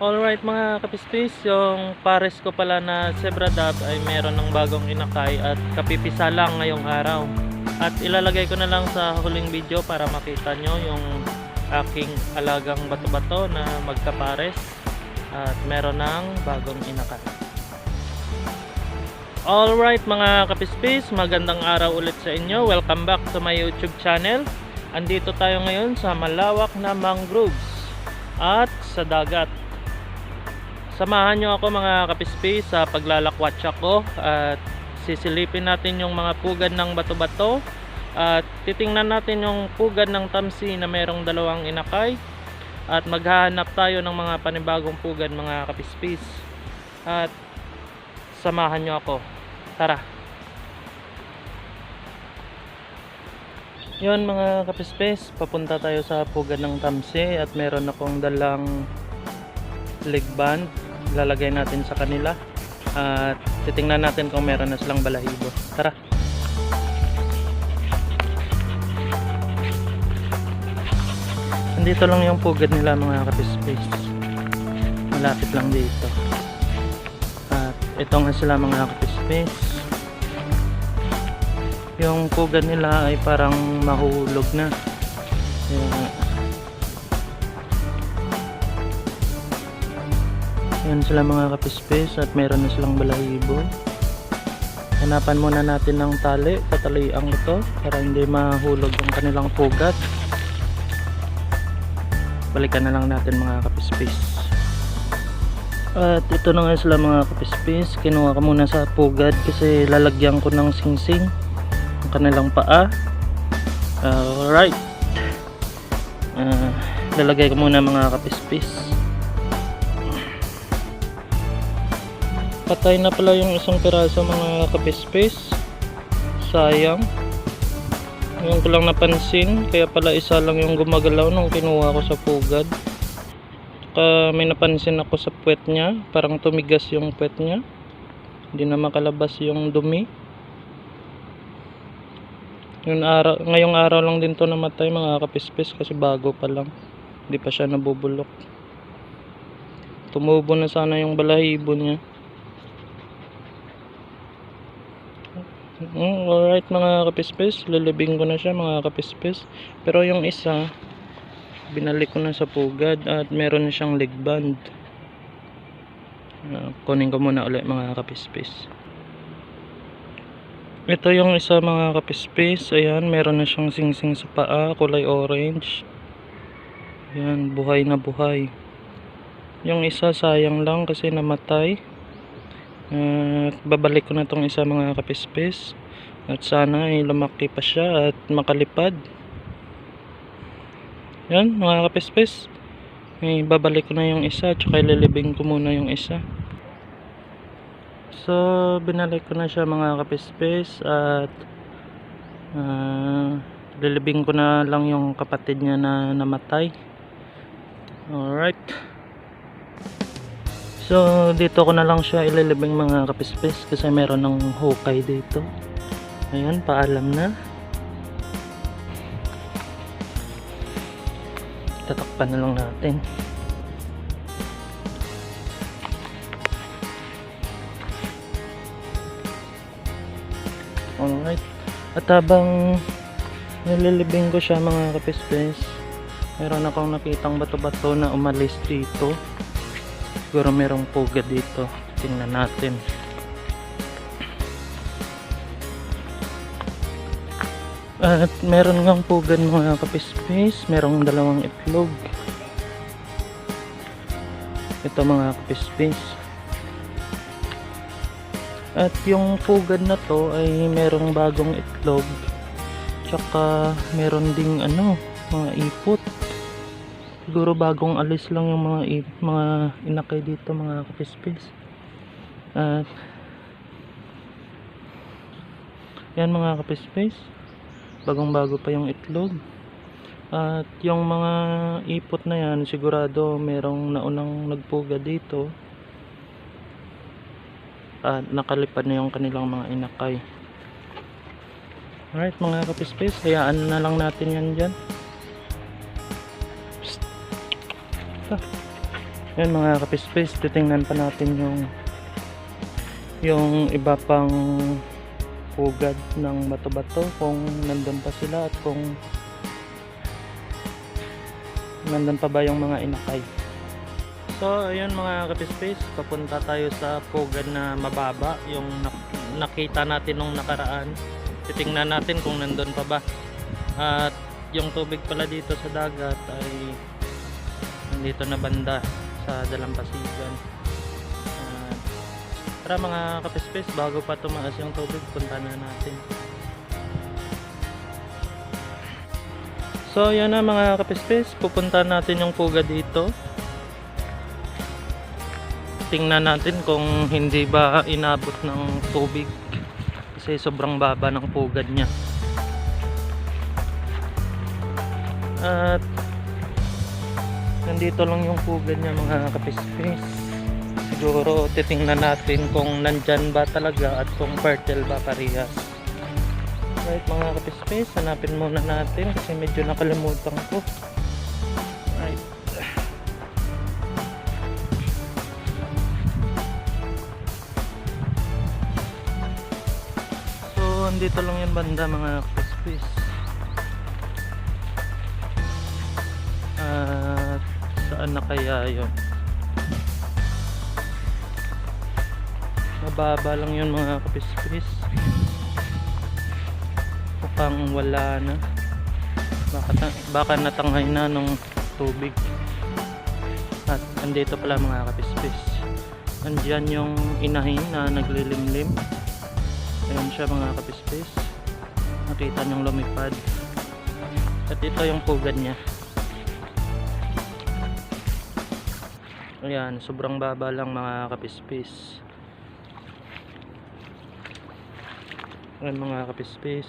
Alright mga kapispis, yung pares ko pala na zebra dove ay meron ng bagong inakay at kapipisa lang ngayong araw. At ilalagay ko na lang sa huling video para makita nyo yung aking alagang bato-bato na magkapares at meron ng bagong inakay. Alright mga kapispis, magandang araw ulit sa inyo. Welcome back to my YouTube channel. Andito tayo ngayon sa malawak na mangroves at sa dagat. Samahan nyo ako mga kapispi sa paglalakwatsa ko at sisilipin natin yung mga pugad ng bato-bato at titingnan natin yung pugad ng tamsi na merong dalawang inakay at maghahanap tayo ng mga panibagong pugad mga kapispis. At samahan nyo ako. Tara. Yun mga kapispis papunta tayo sa pugad ng tamsi at meron akong dalang leg band lalagay natin sa kanila. At titingnan natin kung meron na silang balahibo. Tara. Nandito lang yung pugad nila mga kapispis malapit lang dito. At ito nga sila mga kapispis yung pugad nila ay parang mahulog na yan sila mga kapispis at meron na silang balahibo. Hanapan muna natin ng tali tataliang ito para hindi mahulog ang kanilang pugad balikan na lang natin mga kapispis. At ito na nga sila mga kapispis. Kinuha ko muna sa pugad kasi lalagyan ko ng singsing ang kanilang paa. Alright. Uh, lalagay ko muna mga kapispis patay na pala yung isang piraso mga kapispis sayang. Ngayon ko lang napansin kaya pala isa lang yung gumagalaw nung kinuha ko sa pugad. Saka may napansin ako sa puwet niya parang tumigas yung puwet niya. Hindi na makalabas yung dumi. Yung araw, ngayong araw lang din to namatay mga kapispis kasi bago pa lang. Hindi pa siya nabubulok. Tumubo na sana yung balahibo niya Mm, alright mga kapispis, lilibing ko na siya mga kapispis. Pero yung isa, binalik ko na sa pugad at meron siyang leg band. Ah, kunin ko muna ulit mga kapispis. Ito yung isa mga kapispis, ayan, meron na siyang singsing sa paa, kulay orange. Ayan, buhay na buhay. Yung isa sayang lang kasi namatay. At babalik ko na tong isa mga kapispis. At sana ay lumaki pa siya at makalipad. Yan mga kapispis. Ay babalik ko na yung isa at saka ililibing ko muna yung isa. So binalik ko na siya mga kapispis at ah, lilibing ko na lang yung kapatid niya na namatay. Alright. So, dito ko na lang siya ililibing mga kapispis kasi meron ng hukay dito. Ayan, paalam na. Tatakpan na lang natin. Alright. At habang nililibing ko siya mga kapispis, meron akong nakitang bato-bato na umalis dito siguro merong pugad dito tingnan natin at meron ngang pugad mga kapispis. Merong dalawang itlog. Ito mga kapispis. At yung pugad na to ay merong bagong itlog. Tsaka meron ding ano mga ipot. Siguro bagong alis lang yung mga mga inakay dito mga kapispis. At yan mga kapispis bagong bago pa yung itlog. At yung mga ipot na yan sigurado merong naunang nagpuga dito. At nakalipad na yung kanilang mga inakay. Alright mga kapispis hayaan na lang natin yan dyan. Yan mga kapispis, titingnan pa natin yung yung iba pang pugad ng bato-bato kung nandun pa sila at kung nandun pa ba yung mga inakay. So, ayun mga kapispis, papunta tayo sa pugad na mababa, yung nak- nakita natin nung nakaraan. Titingnan natin kung nandun pa ba. At yung tubig pala dito sa dagat ay nandito na banda sa Dalampasigan. Tara mga kapispis, bago pa tumaas yung tubig, punta na natin. So, yan na mga kapispis, pupunta natin yung puga dito. Tingnan natin kung hindi ba inabot ng tubig kasi sobrang baba ng pugad niya. At nandito lang yung pugad niya mga kapispis siguro titingnan natin kung nandyan ba talaga at kung fertile ba parehas right mga kapispis hanapin muna natin kasi medyo nakalimutan ko right So, andito lang yung banda mga krispis. At saan na kaya yun? Mababa lang yun mga kapispis. Mukhang wala na. Baka, baka natanghay na nung tubig. At andito pala mga kapispis. Andyan yung inahin na naglilimlim. Ayan siya mga kapispis. Nakita niyong lumipad. At ito yung pugad niya. Ayan, sobrang baba lang mga kapispis. Ayan mga kapispis.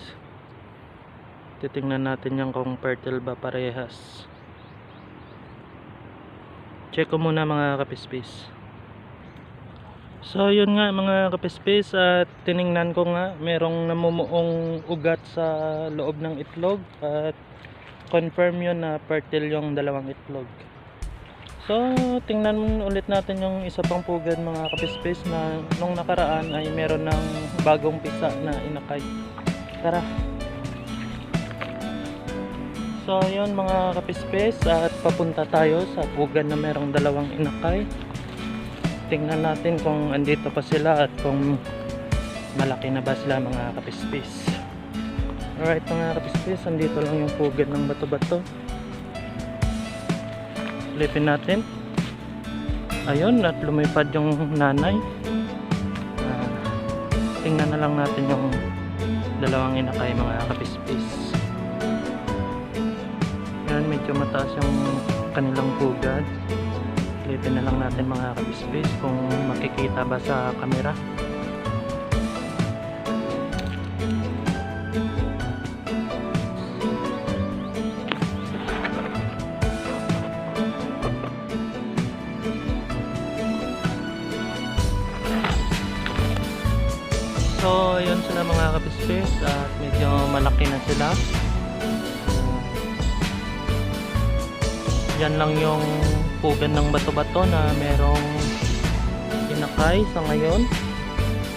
Titingnan natin yan kung fertile ba parehas. Check ko muna mga kapispis. So yun nga mga kapispis at tiningnan ko nga merong namumuong ugat sa loob ng itlog at confirm yun na fertile yung dalawang itlog. So tingnan ulit natin yung isa pang pugad mga kapispis na nung nakaraan ay meron ng bagong pisa na inakay. Tara! So yun mga kapispis at papunta tayo sa pugad na merong dalawang inakay tingnan natin kung andito pa sila at kung malaki na ba sila mga kapispis alright mga kapispis andito lang yung pugad ng bato-bato silipin natin. Ayun at lumipad yung nanay. Ah, tingnan na lang natin yung dalawang inakay mga kapispis. Yan medyo mataas yung kanilang pugad. Silipin na lang natin mga kabisbis kung makikita ba sa camera. Malaki na sila. Yan lang yung pugan ng bato-bato na merong inakay sa ngayon.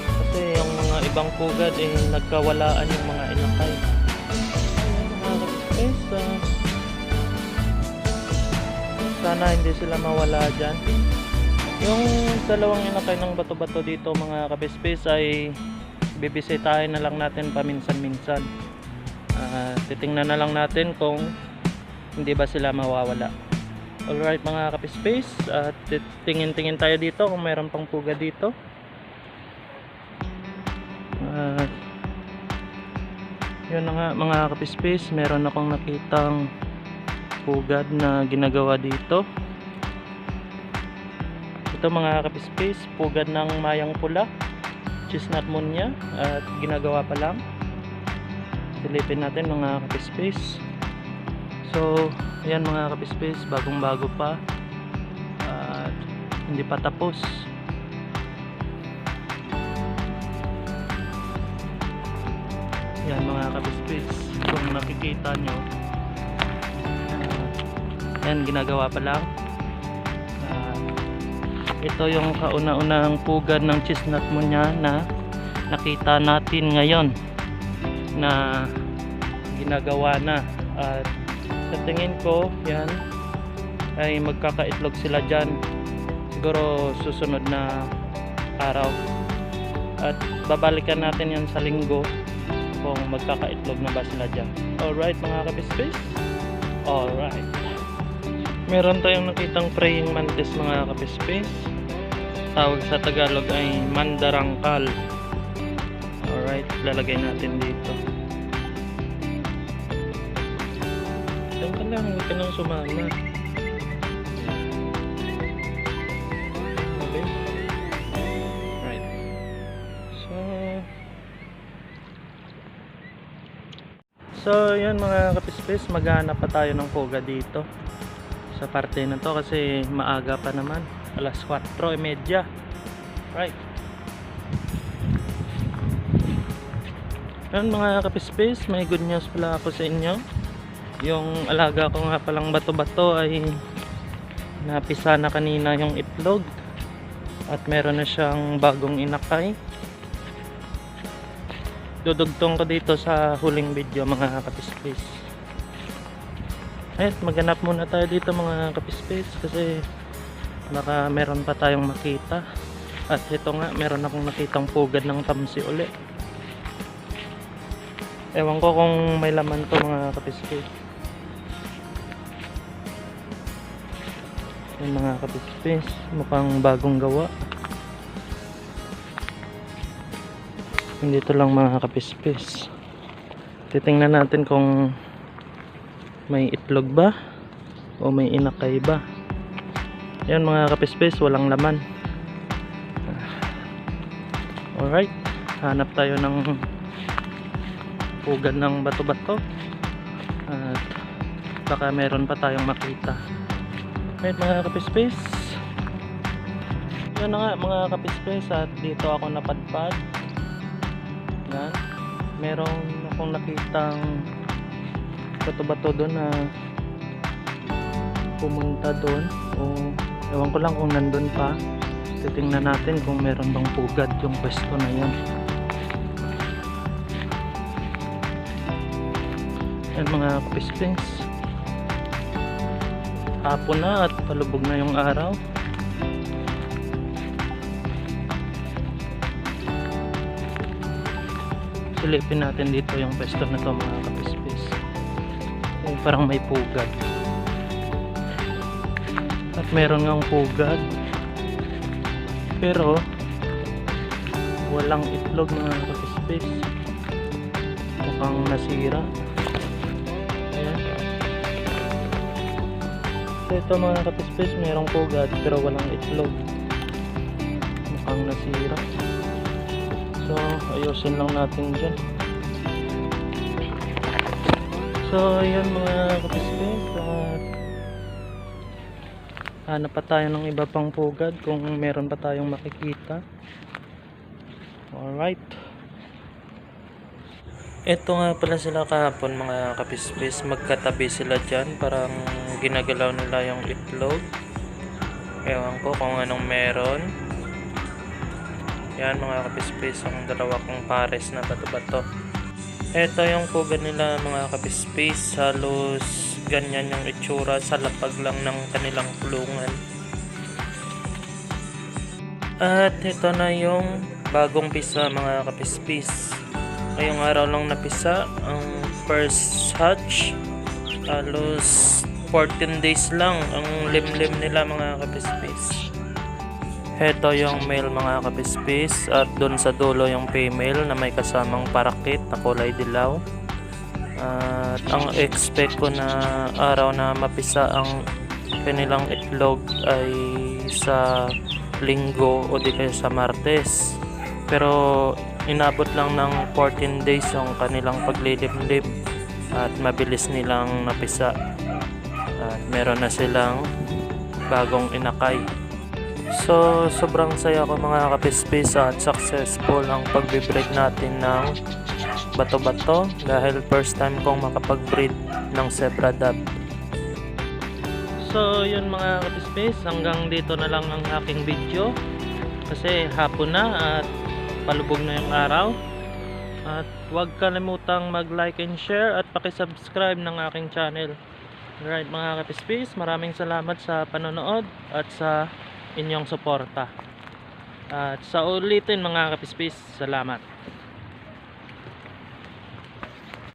Kasi yung mga ibang pugad eh nagkawalaan yung mga inakay. Ah, sana hindi sila mawala dyan. Yung dalawang inakay ng bato-bato dito mga kapispis ay bibisitahin na lang natin paminsan-minsan. Ah, titingnan na lang natin kung hindi ba sila mawawala. Alright mga kapispace at tingin-tingin tayo dito kung mayroon pang puga dito. At yun na nga mga kapispace, meron akong nakitang pugad na ginagawa dito. Ito mga kapispace, pugad ng mayang pula, chestnut munya at ginagawa pa lang. Silipin natin mga kapispace. So, ayan mga kapispace, bagong bago pa. At hindi pa tapos. Yan mga kapispace, kung nakikita nyo. yan, ginagawa pa lang. Ito yung kauna-unahang pugad ng chestnut mo niya na nakita natin ngayon na ginagawa na. At sa tingin ko yan ay magkakaitlog sila dyan siguro susunod na araw. At babalikan natin yan sa linggo kung magkakaitlog na ba sila dyan. Alright mga kapispis alright. Meron tayong nakitang praying mantis mga kapispis tawag sa Tagalog ay mandarangkal. Alright lalagay natin dito. Diyan ka lang, huwag ka nang sumama. Okay. So so yan mga kapispis maghanap pa tayo ng puga dito sa parte na to kasi maaga pa naman alas 4.30 right. Yan mga kapispis may good news pala ako sa inyo. Yung alaga ko nga palang bato-bato ay napisa na kanina yung itlog. At meron na siyang bagong inakay. Dudugtong ko dito sa huling video mga kapispis at maghanap muna tayo dito mga kapispis kasi baka meron pa tayong makita. At ito nga meron akong nakitang pugad ng tamsi uli. Ewan ko kung may laman to mga kapispis yung mga kapispis mukhang bagong gawa. Hindi to lang mga kapispis titingnan natin kung may itlog ba o may inakay ba yan mga kapispis walang laman. Alright hanap tayo ng pugad ng bato-bato. At baka meron pa tayong makita. Right mga kapispis. Yan na nga mga kapispis at dito ako napadpad. Yan. Merong akong nakitang bato-bato doon na pumunta doon. O ewan ko lang kung nandun pa. Titingnan natin kung meron bang pugad yung pwesto na yun. Yan mga kapispins hapon na at palubog na yung araw. Silipin natin dito yung pwesto na to mga kapispis yung parang may pugad at meron ngang pugad pero walang itlog mga kapispis mukhang nasira. Ayan. So ito mga kapispis merong pugad pero walang itlog. Mukhang nasira. So ayusin lang natin dyan. So ayan mga kapispis at hanap pa tayo ng iba pang pugad kung meron pa tayong makikita. Alright. Ito nga pala sila kahapon mga kapispis. Magkatabi sila dyan. Parang ginagalaw nila yung itlog. Ewan ko kung anong meron. Yan mga kapispis. Ang dalawa kong pares na bato-bato. Ito yung pugad nila mga kapispis. Halos ganyan yung itsura sa lapag lang ng kanilang kulungan. At ito na yung bagong pisa mga kapispis. Ngayong araw lang napisa ang first hatch. Halos 14 days lang ang limlim nila mga kapispis. Heto yung male mga kapispis at doon sa dulo yung female na may kasamang parakit na kulay dilaw. At ang expect ko na araw na mapisa ang kanilang itlog ay sa linggo o di kaya sa martes. Pero inabot lang ng 14 days yung kanilang paglilimlim at mabilis nilang napisa. At meron na silang bagong inakay. So, sobrang saya ko mga kapispis at successful ang pagbe-breed natin ng bato-bato dahil first time kong makapag-breed ng zebra dove. So yun mga kapispace, hanggang dito na lang ang aking video. Kasi hapon na at palubog na yung araw. At huwag kalimutang mag-like and share at pakisubscribe ng aking channel. Alright mga kapispace, maraming salamat sa panonood at sa inyong suporta. At sa ulitin mga kapispace, salamat.